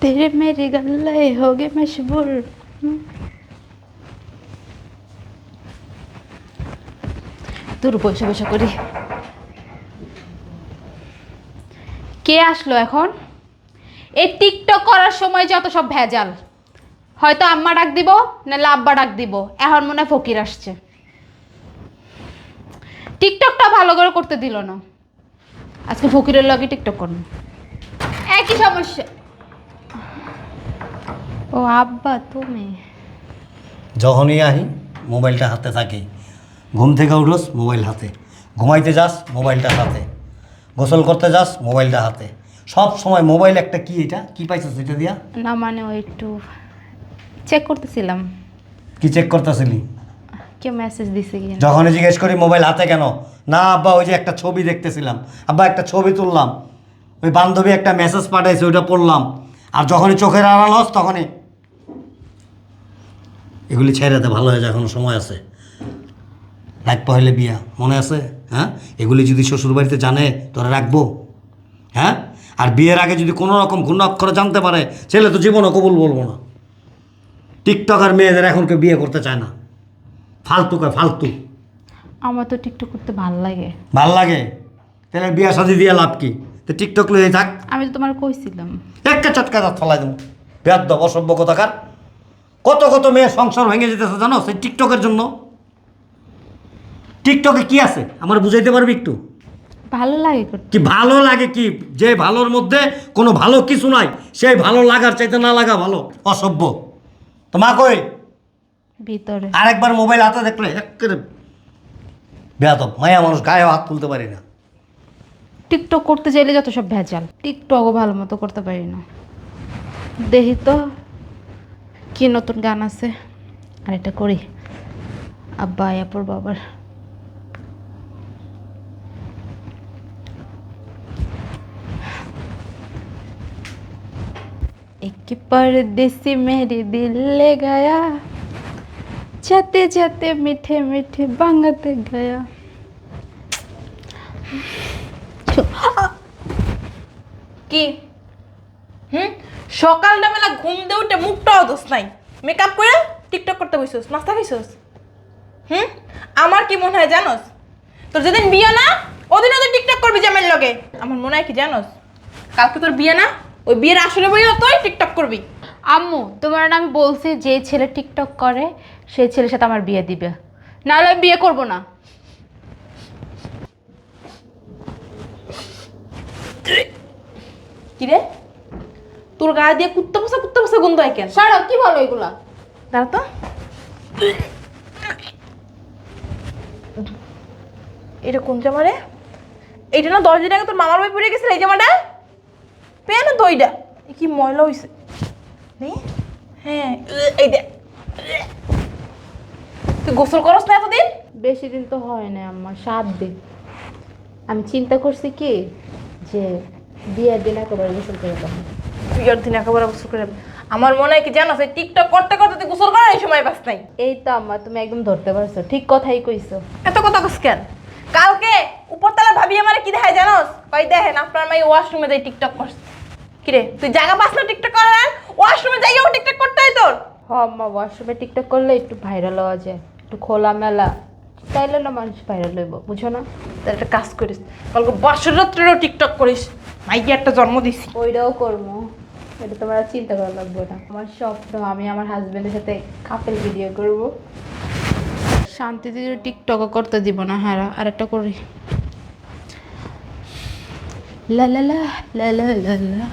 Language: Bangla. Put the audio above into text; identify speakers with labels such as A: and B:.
A: तेरे मेरे गल्ले हो गए मशहूर তোর বসে বসে করি কে আসলো এখন এই টিকটক করার সময় যত সব ভেজাল হয়তো আম্মা ডাক দিব নাহলে আব্বা ডাক দিব এখন মনে হয় ফকির আসছে টিকটকটা ভালো করে করতে দিল না আজকে ফকিরের লগে টিকটক করবো একই সমস্যা ও আব্বা তুমি?
B: যখনই আহি মোবাইলটা হাতে থাকে। ঘুম থেকে উঠোস মোবাইল হাতে। ঘুমাইতে যাস মোবাইলটা হাতে। গোসল করতে যাস মোবাইলটা হাতে। সব সময় মোবাইল একটা কি এটা? কি পাইছিস এটা দিয়া?
A: না মানে ওই একটু চেক করতেছিলাম।
B: কি চেক করতেছিলি?
A: কেউ মেসেজ দিছে কি না।
B: যখনই জিজ্ঞেস করি মোবাইল হাতে কেন? না আব্বা ওই যে একটা ছবি দেখতেছিলাম। আব্বা একটা ছবি তুললাম। ওই বান্ধবী একটা মেসেজ পাঠাইছে ওইটা পড়লাম। আর যখনই চোখের আড়াল হস তখনই এগুলি ছেড়ে দে ভালো হয়ে যায় এখনও সময় আছে। লাইক পহেলে বিয়া মনে আছে? হ্যাঁ? এগুলি যদি শ্বশুর বাড়িতে জানে তোরা রাখব। হ্যাঁ? আর বিয়ের আগে যদি কোনো রকম কোনো অক্ষরে জানতে পারে ছেলে তো জীবনও কবুল বলব না। টিকটক আর মেয়েদের এখন কেউ বিয়ে করতে চায় না। ফালতু কয় ফালতু।
A: আমার তো টিকটক করতে ভালো লাগে।
B: ভালো লাগে? তাহলে বিয়া শাদি দিয়া লাভ কি? তো টিকটক লয়ে থাক।
A: আমি তো তোমার কইছিলাম।
B: একটা চটকা দাঁত ফলাই দেবো। বেয়াদ দব অসভ্য কথাকার কত কত মেয়ে সংসার ভেঙে যেতেছে জানো? সেই টিকটকের জন্য। টিকটকে কি আছে? আমার বুঝাইতে পারবি একটু?
A: ভালো লাগে
B: কি ভালো লাগে কি? যে ভালোর মধ্যে কোনো ভালো কিছু নাই সেই ভালো লাগার চাইতে না লাগা ভালো অসভ্য। তো মা কই?
A: ভিতরে।
B: আরেকবার মোবাইল হাতে দেখলে একেবারে বেয়াদব। মায়া মানুষ গায়ে হাত তুলতে পারি না।
A: টিকটক করতে চাইলে যত সব ভেজাল। টিকটকও ভালো মতো করতে পারি না। দেখি তো। কি নতুন গান আছে আর এটা করি আব্বা আয়াপুর বাবার एक परदेसी मेरे दिल ले गया जाते जाते मीठे मीठे बांगते गया
C: কি হুম সকালটা বেলা ঘুম দিয়ে উঠে মুখটাও দোষ নাই। মেকআপ করে টিকটক করতে বসছিস নাস্তা খাইছিস? হুম? আমার কি মনে হয় জানোস? তোর যেদিন বিয়ে না ওদিন ওদিন টিকটক করবি জামের লগে। আমার মনে হয় কি জানোস? কালকে তোর বিয়ে না ওই বিয়ের আসলে বইও তুই টিকটক করবি।
A: আম্মু তোমার না আমি বলছি যে ছেলে টিকটক করে সেই ছেলের সাথে আমার বিয়ে দিবে। নাহলে আমি বিয়ে করব না।
C: কি রে? তোর গায়ে দিয়ে কুত্তা পোষা কুত্তা পোষা গন্ধ হয় কেন
A: সারা কি বলো এগুলা?
C: দাঁড়া তো। এটা কোন জামা রে? এইটা না দশ দিন আগে তোর মামার বাড়ি পড়ে গেছিল এই জামাটা? পেয়ে না তো ওইটা এ কি ময়লা হয়েছে হ্যাঁ এই দে। তুই গোসল করস না এতদিন?
A: বেশি দিন তো হয় না আমার সাত দিন। আমি চিন্তা করছি কি যে বিয়ের দিন একেবারে গোসল করে
C: বিয়ের দিন একেবারে গোসল করে যাবি। আমার মনে হয় কি জানো সেই টিকটক করতে করতে তুই গোসল করার এই সময় বাস নাই।
A: এই তো আম্মা তুমি একদম ধরতে পারছ ঠিক কথাই কইছো।
C: এত কথা কস কেন? কালকে উপরতলা ভাবি আমার কি দেখায় জানোস? কই দেখেন আপনার মাই ওয়াশরুমে যাই টিকটক করছে। কিরে তুই জায়গা পাস না টিকটক করার ওয়াশরুমে যাই ও টিকটক করতে হয় তোর?
A: হ আম্মা ওয়াশরুমে টিকটক করলে একটু ভাইরাল হওয়া যায় একটু খোলামেলা। তাইলে না মানুষ ভাইরাল হইব বুঝো না?
C: তাহলে একটা কাজ করিস কালকে বছর রাত্রেও টিকটক করিস। মাইকে একটা জন্ম দিছি।
A: ওইটাও করব। এটা তোমার আর চিন্তা করা লাগবে না। আমার স্বপ্ন আমি আমার হাজবেন্ডের সাথে কাপেল ভিডিও করব। শান্তিতে টিকটকও করতে দিব না হ্যাঁ আর একটা করি। লা লা লা লা লা লা লা।